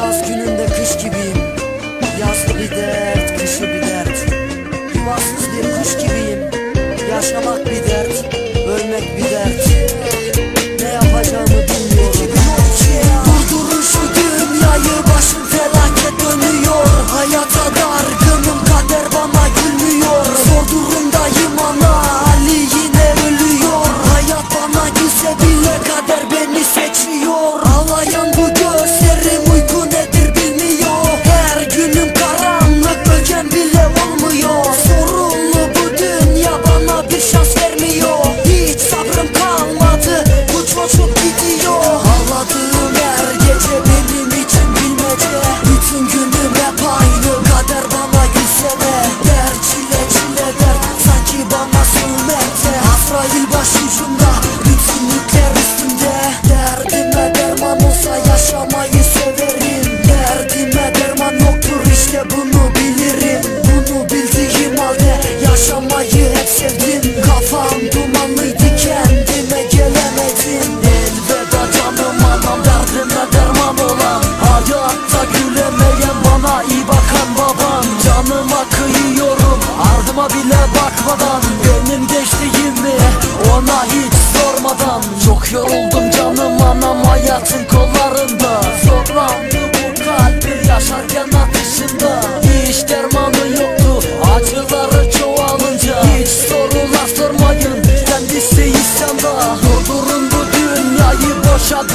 Yaz gününde kış gibiyim. Yazlı bir dert, kışı bir dert. Yuvasız bir kuş gibiyim ardıma bile bakmadan Benim gençliğimi ona hiç sormadan Çok yoruldum canım anam hayatın kollarında. Zorlandı bu kalbi yaşarken akışında Hiç dermanı yoktu acıları çoğalınca. Hiç sorular sormayın kendisi isyanda. Durdurun bu dünyayı boşa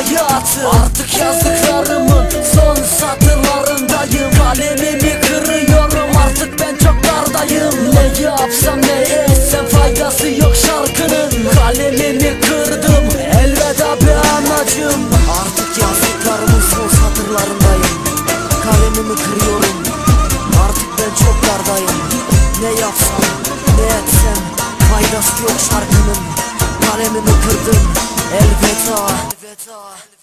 hayatı Artık yazdıklarımın son satırlarındayım. Kalemimi kırıyorum. Artık ben çok dardayım. Ne yapsam ne etsem faydası yok şarkının. Kalemimi kırdım. Elveda be anacım Artık yazdıklarımın son satırlarındayım. Kalemimi kırıyorum. Artık ben çok dardayım. Ne yapsam ne etsem Faydası yok şarkının. Kalemimi kırdım Elveda, Elveda.